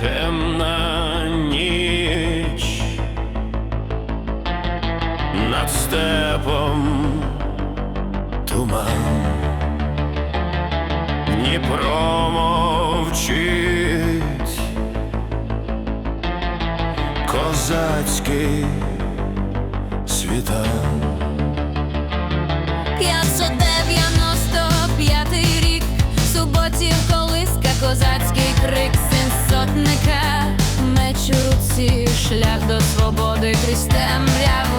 темна. шлях до свободи крізь темряву.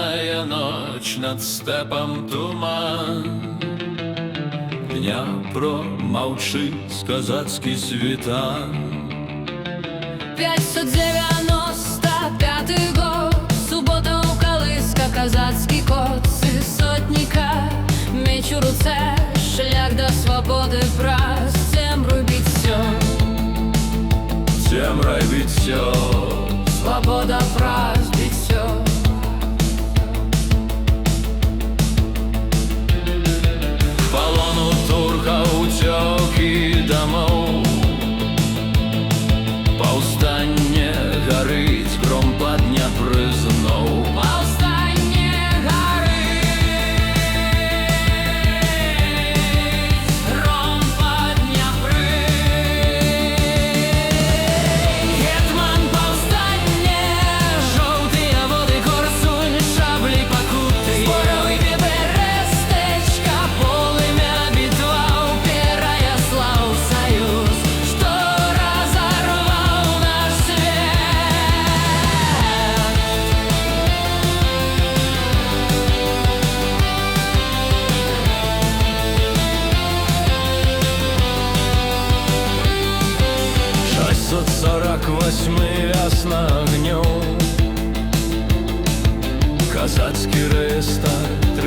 Минає ноч над степом туман, Дня промовчить козацький світан. П'ятьсот дев'яносто п'ятий год, субота у Калиска, козацький кот, сотника, меч у руце, шлях до свободи прас, всем рубить все, всем робить все, свобода прав.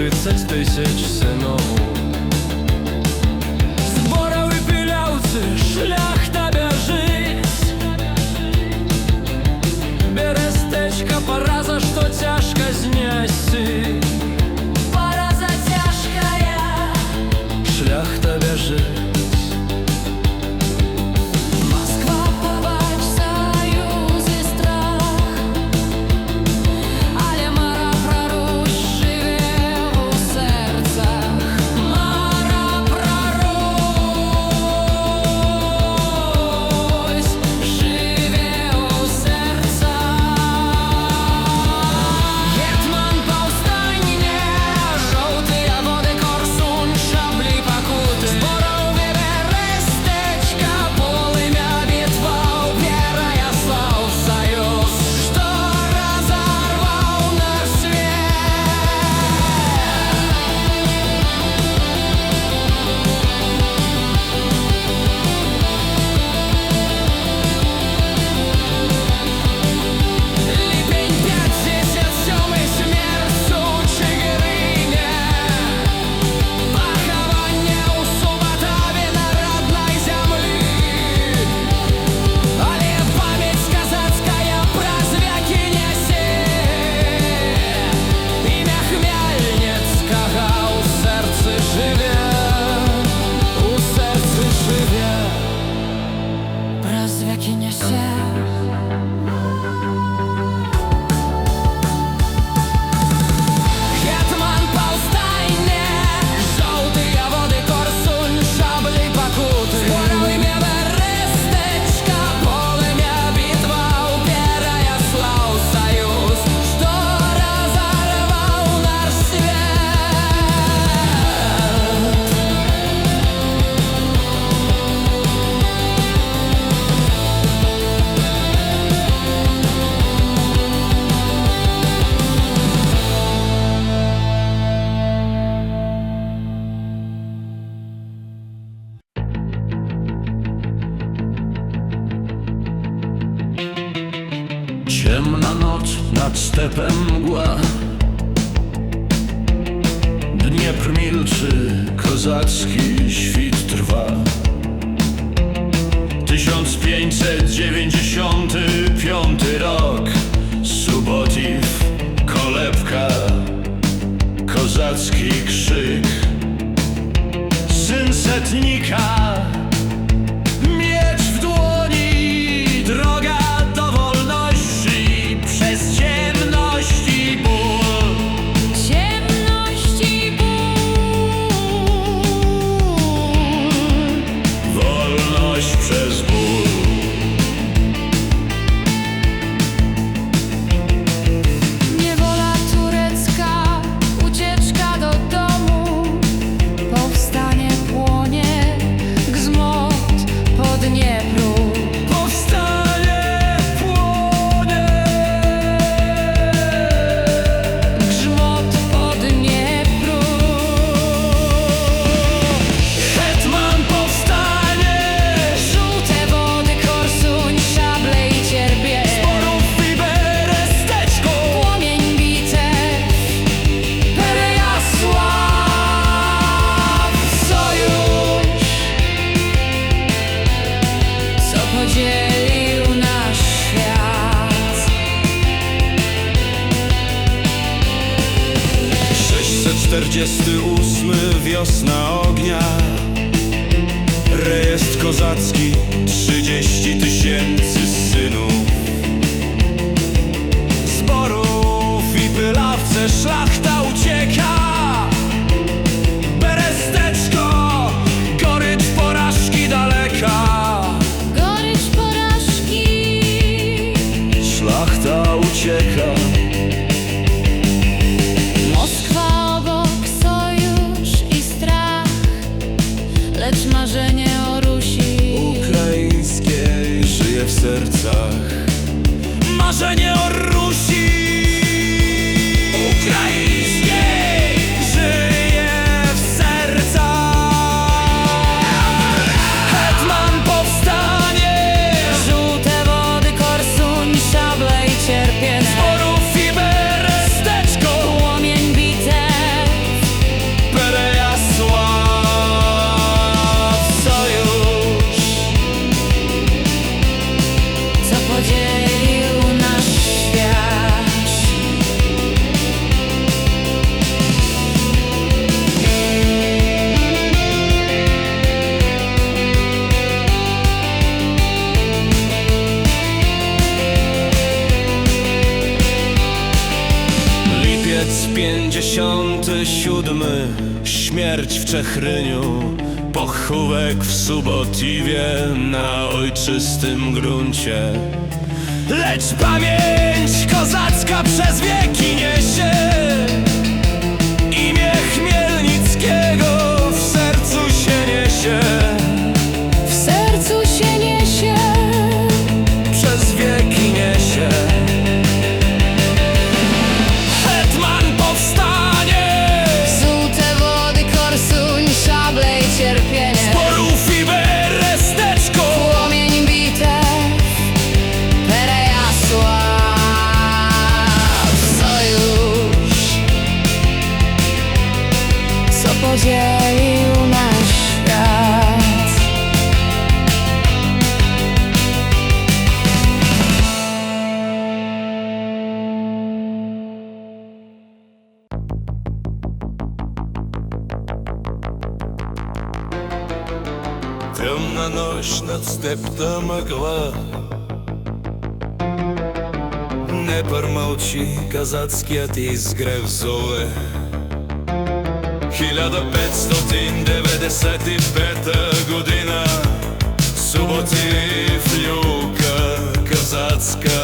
тридцять тисяч синов Зборов і піляв шлях Sache. Dniepr milczy, kozacki świt trwa. 1595 rok Subotiv, kolebka Kozacki krzyk. Syn setnika wiosna ognia. Rejestr kozacki 30 tysięcy. serca. Pochówek w Subotiwie na ojczystym gruncie. Lecz pamięć kozacka przez wieki niesie Imię Chmielnickiego w sercu się niesie. Тъмна нощ над степта мъгла. Не пърмълчи казацкият изгрев зове 1595 година. Суботи в люка казацка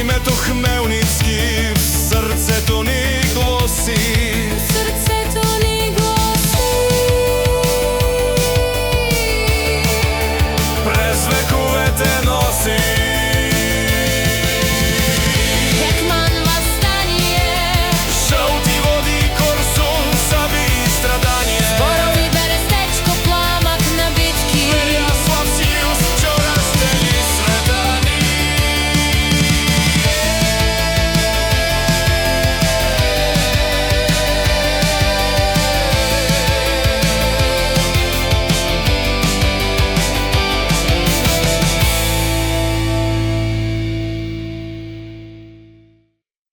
ime to Hmelnicki, srce to ni glosi. Srce to ni.